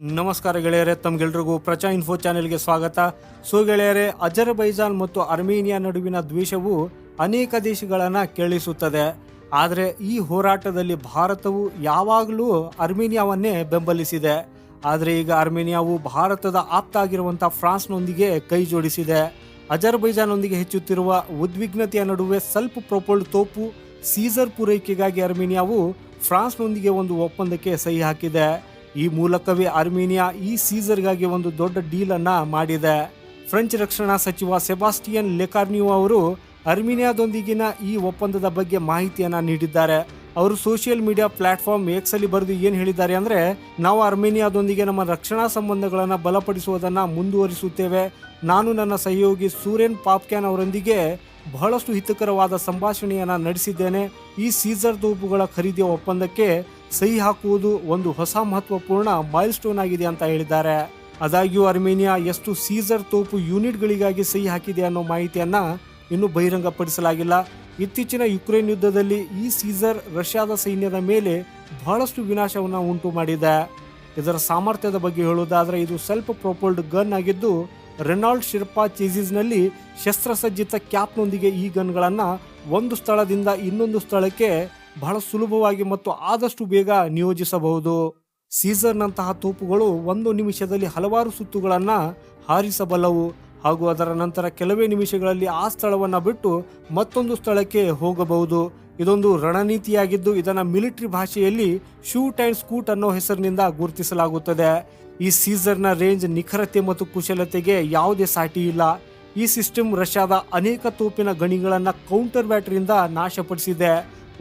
ನಮಸ್ಕಾರ ಗೆಳೆಯರೆ, ತಮ್ಗೆಲ್ರಿಗೂ ಪ್ರಚಾ ಇನ್ಫೋ ಚಾನೆಲ್ಗೆ ಸ್ವಾಗತ. ಸೊ ಗೆಳೆಯರೆ, ಅಜರ್ಬೈಜಾನ್ ಮತ್ತು ಅರ್ಮೇನಿಯಾ ನಡುವಿನ ದ್ವೇಷವು ಅನೇಕ ದೇಶಗಳನ್ನ ಕೇಳಿಸುತ್ತದೆ ಆದರೆ ಈ ಹೋರಾಟದಲ್ಲಿ ಭಾರತವು ಯಾವಾಗಲೂ ಅರ್ಮೇನಿಯಾವನ್ನೇ ಬೆಂಬಲಿಸಿದೆ. ಆದರೆ ಈಗ ಅರ್ಮೇನಿಯಾವು ಭಾರತದ ಆಪ್ತ ಆಗಿರುವಂಥ ಫ್ರಾನ್ಸ್ನೊಂದಿಗೆ ಕೈ ಜೋಡಿಸಿದೆ. ಅಜರ್ಬೈಜಾನ್ನೊಂದಿಗೆ ಹೆಚ್ಚುತ್ತಿರುವ ಉದ್ವಿಗ್ನತೆಯ ನಡುವೆ ಸ್ವಲ್ಪ ಪ್ರೊಪೋಲ್ಡ್ ತೋಪು, ಸೀಸರ್ ಪೂರೈಕೆಗಾಗಿ ಅರ್ಮೇನಿಯಾವು ಫ್ರಾನ್ಸ್ನೊಂದಿಗೆ ಒಂದು ಒಪ್ಪಂದಕ್ಕೆ ಸಹಿ ಹಾಕಿದೆ. ಈ ಮೂಲಕವೇ ಅರ್ಮೇನಿಯಾ ಈ ಸೀಸರ್ಗಾಗಿ ಒಂದು ದೊಡ್ಡ ಡೀಲ್ ಅನ್ನ ಮಾಡಿದೆ. ಫ್ರೆಂಚ್ ರಕ್ಷಣಾ ಸಚಿವ ಸೆಬಾಸ್ಟಿಯನ್ ಲೆಕಾರ್ನ್ಯೂ ಅವರು ಅರ್ಮೇನಿಯಾದೊಂದಿಗಿನ ಈ ಒಪ್ಪಂದದ ಬಗ್ಗೆ ಮಾಹಿತಿಯನ್ನ ನೀಡಿದ್ದಾರೆ. ಅವರು ಸೋಷಿಯಲ್ ಮೀಡಿಯಾ ಪ್ಲಾಟ್ಫಾರ್ಮ್ ಎಕ್ಸ್ ಅಲ್ಲಿ ಬರೆದು ಏನು ಹೇಳಿದ್ದಾರೆ ಅಂದ್ರೆ, ನಾವು ಅರ್ಮೇನಿಯಾದೊಂದಿಗೆ ನಮ್ಮ ರಕ್ಷಣಾ ಸಂಬಂಧಗಳನ್ನು ಬಲಪಡಿಸುವುದನ್ನು ಮುಂದುವರಿಸುತ್ತೇವೆ. ನಾನು ನನ್ನ ಸಹಯೋಗಿ ಸೂರ್ಯನ್ ಪಾಪ್ಕ್ಯಾನ್ ಅವರೊಂದಿಗೆ ಬಹಳಷ್ಟು ಹಿತಕರವಾದ ಸಂಭಾಷಣೆಯನ್ನ ನಡೆಸಿದ್ದೇನೆ. ಈ ಸೀಸರ್ ತೋಪುಗಳ ಖರೀದಿಯ ಒಪ್ಪಂದಕ್ಕೆ ಸಹಿ ಹಾಕುವುದು ಒಂದು ಹೊಸ ಮಹತ್ವಪೂರ್ಣ ಮೈಲ್ ಸ್ಟೋನ್ ಆಗಿದೆ ಅಂತ ಹೇಳಿದ್ದಾರೆ. ಆದಾಗ್ಯೂ ಅರ್ಮೇನಿಯಾ ಎಷ್ಟು ಸೀಸರ್ ತೋಪು ಯೂನಿಟ್ಗಳಿಗಾಗಿ ಸಹಿ ಹಾಕಿದೆ ಅನ್ನೋ ಮಾಹಿತಿಯನ್ನ ಇನ್ನೂ ಬಹಿರಂಗಪಡಿಸಲಾಗಿಲ್ಲ. ಇತ್ತೀಚಿನ ಯುಕ್ರೇನ್ ಯುದ್ಧದಲ್ಲಿ ಈ ಸೀಸರ್ ರಷ್ಯಾದ ಸೈನ್ಯದ ಮೇಲೆ ಬಹಳಷ್ಟು ವಿನಾಶವನ್ನು ಉಂಟು ಮಾಡಿದೆ. ಇದರ ಸಾಮರ್ಥ್ಯದ ಬಗ್ಗೆ ಹೇಳುವುದಾದರೆ ಇದು ಸೆಲ್ಫ್ ಪ್ರೊಪೋಲ್ಡ್ ಗನ್ ಆಗಿದ್ದು, ರೆನಾಲ್ಡ್ ಶಿರ್ಪಾ ಚೀಸಿಸ್ನಲ್ಲಿ ಶಸ್ತ್ರಸಜ್ಜಿತ ಕ್ಯಾಪ್ನೊಂದಿಗೆ ಈ ಗನ್ಗಳನ್ನು ಒಂದು ಸ್ಥಳದಿಂದ ಇನ್ನೊಂದು ಸ್ಥಳಕ್ಕೆ ಬಹಳ ಸುಲಭವಾಗಿ ಮತ್ತು ಆದಷ್ಟು ಬೇಗ ನಿಯೋಜಿಸಬಹುದು. ಸೀಸರ್ನಂತಹ ತೋಪುಗಳು ಒಂದು ನಿಮಿಷದಲ್ಲಿ ಹಲವಾರು ಸುತ್ತುಗಳನ್ನು ಹಾರಿಸಬಲ್ಲವು ಹಾಗೂ ಅದರ ನಂತರ ಕೆಲವೇ ನಿಮಿಷಗಳಲ್ಲಿ ಆ ಸ್ಥಳವನ್ನು ಬಿಟ್ಟು ಮತ್ತೊಂದು ಸ್ಥಳಕ್ಕೆ ಹೋಗಬಹುದು. ಇದೊಂದು ರಣನೀತಿಯಾಗಿದ್ದು ಇದನ್ನು ಮಿಲಿಟರಿ ಭಾಷೆಯಲ್ಲಿ ಶೂಟ್ ಆ್ಯಂಡ್ ಸ್ಕೂಟ್ ಅನ್ನೋ ಹೆಸರಿನಿಂದ ಗುರುತಿಸಲಾಗುತ್ತದೆ. ಈ ಸೀಸರ್ನ ರೇಂಜ್ ನಿಖರತೆ ಮತ್ತು ಕುಶಲತೆಗೆ ಯಾವುದೇ ಸಾಟಿ ಇಲ್ಲ. ಈ ಸಿಸ್ಟಮ್ ರಷ್ಯಾದ ಅನೇಕ ತೋಪಿನ ಗಣಿಗಳನ್ನು ಕೌಂಟರ್ ಬ್ಯಾಟ್ರಿಯಿಂದ ನಾಶಪಡಿಸಿದೆ.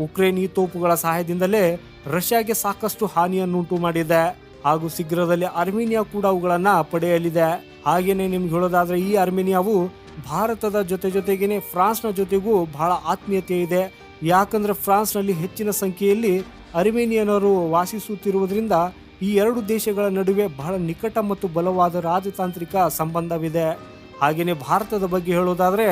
ಉಕ್ರೇನ್ ಈ ತೋಪುಗಳ ಸಹಾಯದಿಂದಲೇ ರಷ್ಯಾಗೆ ಸಾಕಷ್ಟು ಹಾನಿಯನ್ನುಂಟು ಮಾಡಿದೆ. ಹಾಗೂ ಶೀಘ್ರದಲ್ಲಿ ಅರ್ಮೇನಿಯಾ ಕೂಡ ಅವುಗಳನ್ನ ಪಡೆಯಲಿದೆ. ಹಾಗೇನೆ ನಿಮ್ಗೆ ಹೇಳೋದಾದ್ರೆ ಈ ಅರ್ಮೇನಿಯಾವು ಭಾರತದ ಜೊತೆ ಜೊತೆಗೇನೆ ಫ್ರಾನ್ಸ್ನ ಜೊತೆಗೂ ಬಹಳ ಆತ್ಮೀಯತೆ ಇದೆ. ಯಾಕಂದ್ರೆ ಫ್ರಾನ್ಸ್ನಲ್ಲಿ ಹೆಚ್ಚಿನ ಸಂಖ್ಯೆಯಲ್ಲಿ ಅರ್ಮೇನಿಯನರು ವಾಸಿಸುತ್ತಿರುವುದರಿಂದ ಈ ಎರಡು ದೇಶಗಳ ನಡುವೆ ಬಹಳ ನಿಕಟ ಮತ್ತು ಬಲವಾದ ರಾಜತಾಂತ್ರಿಕ ಸಂಬಂಧವಿದೆ. ಹಾಗೆಯೇ ಭಾರತದ ಬಗ್ಗೆ ಹೇಳೋದಾದ್ರೆ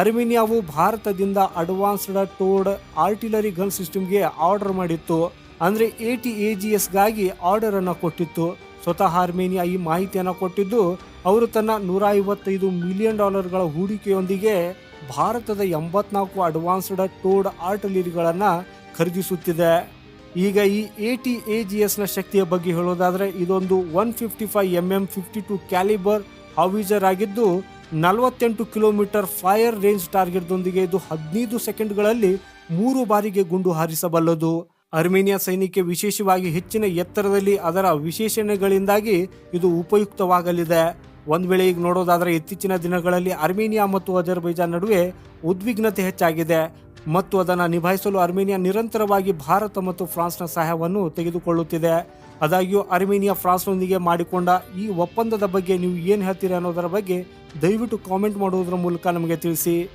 ಅರ್ಮೇನಿಯಾವು ಭಾರತದಿಂದ ಅಡ್ವಾನ್ಸ್ಡ್ ಟೋರ್ಡ್ ಆರ್ಟಿಲರಿ ಗನ್ ಸಿಸ್ಟಮ್ಗೆ ಆರ್ಡರ್ ಮಾಡಿತ್ತು. ಅಂದ್ರೆ ಎ ಟಿ ಎ ಜಿ ಎಸ್ಗಾಗಿ ಆರ್ಡರ್ ಅನ್ನು ಕೊಟ್ಟಿತ್ತು. ಸ್ವತಃ ಅರ್ಮೇನಿಯಾ ಈ ಮಾಹಿತಿಯನ್ನು ಕೊಟ್ಟಿದ್ದು, ಅವರು ತನ್ನ ನೂರ ಐವತ್ತೈದು ಮಿಲಿಯನ್ ಡಾಲರ್ಗಳ ಹೂಡಿಕೆಯೊಂದಿಗೆ ಭಾರತದ ಎಂಬತ್ನಾಲ್ಕು ಅಡ್ವಾನ್ಸ್ಡ್ ಟೋರ್ಡ್ ಆರ್ಟಿಲರಿಗಳನ್ನು ಖರೀದಿಸುತ್ತಿದೆ. ಈಗ ಈ ಎ ಟಿ ಎ ಜಿ ಎಸ್ನ ಶಕ್ತಿಯ ಬಗ್ಗೆ ಹೇಳೋದಾದರೆ, ಇದೊಂದು one fifty five M M fifty two calibre howitzer ಆಗಿದ್ದು ನಲವತ್ತೆಂಟು ಕಿಲೋಮೀಟರ್ ಫೈರ್ ರೇಂಜ್ ಟಾರ್ಗೆಟ್ದೊಂದಿಗೆ ಇದು ಹದಿನೈದು ಸೆಕೆಂಡ್ಗಳಲ್ಲಿ ಮೂರು ಬಾರಿಗೆ ಗುಂಡು ಹಾರಿಸಬಲ್ಲದು. ಅರ್ಮೇನಿಯಾ ಸೈನಿಕ ವಿಶೇಷವಾಗಿ ಹೆಚ್ಚಿನ ಎತ್ತರದಲ್ಲಿ ಅದರ ವಿಶೇಷಣೆಗಳಿಂದಾಗಿ ಇದು ಉಪಯುಕ್ತವಾಗಲಿದೆ. ಒಂದು ವೇಳೆ ಈಗ ನೋಡೋದಾದ್ರೆ ಇತ್ತೀಚಿನ ದಿನಗಳಲ್ಲಿ ಅರ್ಮೇನಿಯಾ ಮತ್ತು ಅಜರ್ಬೈಜಾನ್ ನಡುವೆ ಉದ್ವಿಗ್ನತೆ ಹೆಚ್ಚಾಗಿದೆ. ಮತ್ತು ಅದನ್ನು ನಿಭಾಯಿಸಲು ಅರ್ಮೇನಿಯಾ ನಿರಂತರವಾಗಿ ಭಾರತ ಮತ್ತು ಫ್ರಾನ್ಸ್ನ ಸಹಾಯವನ್ನು ತೆಗೆದುಕೊಳ್ಳುತ್ತಿದೆ. ಆದಾಗ್ಯೂ, ಅರ್ಮೇನಿಯಾ ಫ್ರಾನ್ಸ್ನೊಂದಿಗೆ ಮಾಡಿಕೊಂಡ ಈ ಒಪ್ಪಂದದ ಬಗ್ಗೆ ನೀವು ಏನು ಹೇಳ್ತೀರಾ ಅನ್ನೋದರ ಬಗ್ಗೆ ದಯವಿಟ್ಟು ಕಾಮೆಂಟ್ ಮಾಡುವುದರ ಮೂಲಕ ನಮಗೆ ತಿಳಿಸಿ.